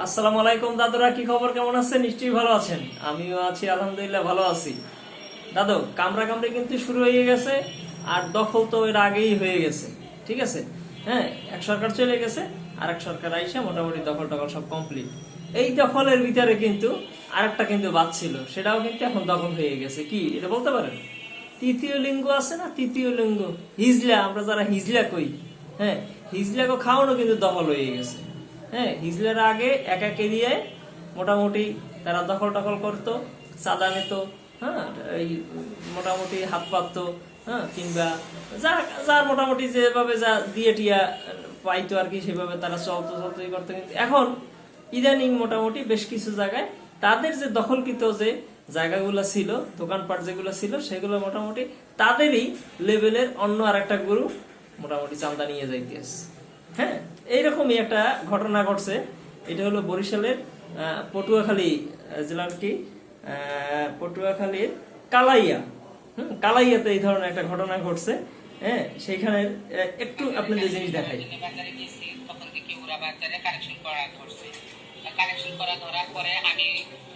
আসসালামু আলাইকুম দাদুরা, কি খবর? কেমন আছেন? নিশ্চয়ই ভালো আছেন। আমিও আছি, আলহামদুলিল্লাহ ভালো আছি। দাদু কামড়া কামড়ি কিন্তু শুরু হয়ে গেছে, আর দখল তো এর আগেই হয়ে গেছে, ঠিক আছে? হ্যাঁ এক সরকার চলে গেছে, আর এক সরকার আইসা মোটামুটি দখল টখল সব কমপ্লিট এই দখলের ভিতরে কিন্তু আরেকটা কিন্তু বাদ ছিল, সেটাও কিন্তু এখন দখল হয়ে গেছে। কি, এটা বলতে পারেন? তৃতীয় লিঙ্গ আছে না? তৃতীয় লিঙ্গ, হিজলা, আমরা যারা হিজলা কই হ্যাঁ হিজলাকে খাওয়ানো কিন্তু দখল হয়ে গেছে। হ্যাঁ হিজলার আগে এক এরিয়ায় মোটামুটি তারা দখল টখল করতো, চাঁদা নিত হ্যাঁ এই মোটামুটি হাত পাততো হ্যাঁ কিংবা যা, যার মোটামুটি যেভাবে যা দিয়ে টিয়া পাইতো আর কি, সেভাবে তারা চলতো চলতো করতো। কিন্তু এখন ইদানিং মোটামুটি বেশ কিছু জায়গায় তাদের যে দখলকৃত যে জায়গাগুলো ছিল, দোকানপাট যেগুলো ছিল, সেগুলো মোটামুটি তাদেরই লেভেলের অন্য আর একটা গরু মোটামুটি চান্দা নিয়ে যাইতেছে। হ্যাঁ এইরকমই একটা ঘটনা ঘটছে। এটা হলো বরিশালের পটুয়াখালী জেলার কি পটুয়াখালীর কালাইয়া। হুম কালাইয়াতে এই ধরনের একটা ঘটনা ঘটছে। হ্যাঁ সেইখানে একটু আপনাদের জিনিস দেখাই। আমি বাজারে গেছি তখন দেখি ওরা বাজারে কালেকশন করা ধরছে কালেকশন করা ধরার পরে আমি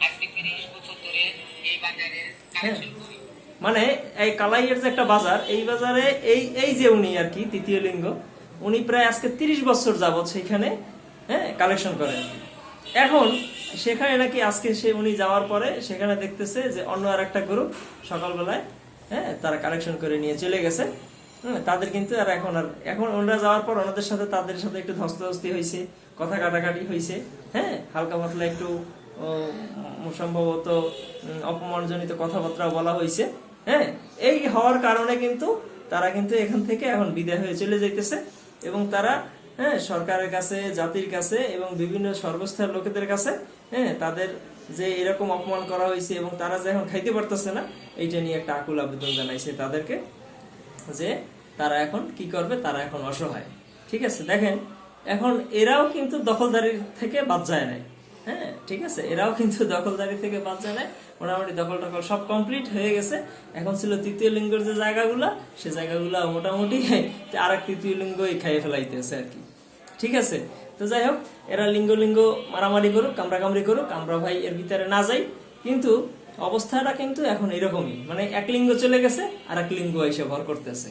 আজকে তিরিশ বছর ধরে এই বাজারের কালেকশন করি মানে এই কালাইয়ের যে একটা বাজার এই বাজারে এই এই যে উনি আর কি তৃতীয় লিঙ্গ উনি প্রায় আজকে তিরিশ বছর যাবৎ সেখানে হ্যাঁ কালেকশন করেন। এখন সেখানে নাকি আজকে সে উনি যাওয়ার পরে সেখানে দেখতেছে যে অন্য আর একটা গ্রুপ সকালবেলায় হ্যাঁ তারা কালেকশন করে নিয়ে চলে গেছে। হ্যাঁ, তাদের কিন্তু আর এখন আর এখন ওনারা যাওয়ার পর ওনাদের সাথে তাদের সাথে একটু ধস্তাধস্তি হয়েছে কথা কাটাকাটি হয়েছে হ্যাঁ হালকা পাতলা একটু সম্ভবত অপমানজনিত কথাবার্তা বলা হয়েছে হ্যাঁ এই হওয়ার কারণে কিন্তু তারা কিন্তু এখান থেকে এখন বিদায় হয়ে চলে যাইতেছে। এবং তারা হ্যাঁ সরকারের কাছে, জাতির কাছে এবং বিভিন্ন সর্বস্তরের লোকেদের কাছে হ্যাঁ তাদের যে এরকম অপমান করা হয়েছে এবং তারা যে এখন খাইতে পারতেছে না, এইটা নিয়ে একটা আকুল আবেদন জানাইছে তাদেরকে যে তারা এখন কি করবে, তারা এখন অসহায়। ঠিক আছে? দেখেন, এখন এরাও কিন্তু দখলদারির থেকে বাদ যায় নাই। হ্যাঁ ঠিক আছে, এরাও কিন্তু দখলদারি থেকে বাদ যায় মোটামুটি দখল টখল সব কমপ্লিট হয়ে গেছে। এখন ছিল তৃতীয় লিঙ্গের যে জায়গাগুলো, সে জায়গাগুলো মোটামুটি আর এক তৃতীয় লিঙ্গই খাইয়ে ফেলাইতেছে আর কি। ঠিক আছে, তো যাই হোক, এরা লিঙ্গ লিঙ্গ মারামারি করুক কামড়া কামড়ি করুক, আমরা ভাই এর ভিতরে না যাই। কিন্তু অবস্থাটা কিন্তু এখন এরকমই মানে এক লিঙ্গ চলে গেছে আর এক লিঙ্গ এসে ভর করতেছে।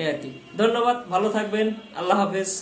এই আর কি। ধন্যবাদ, ভালো থাকবেন, আল্লাহ হাফেজ।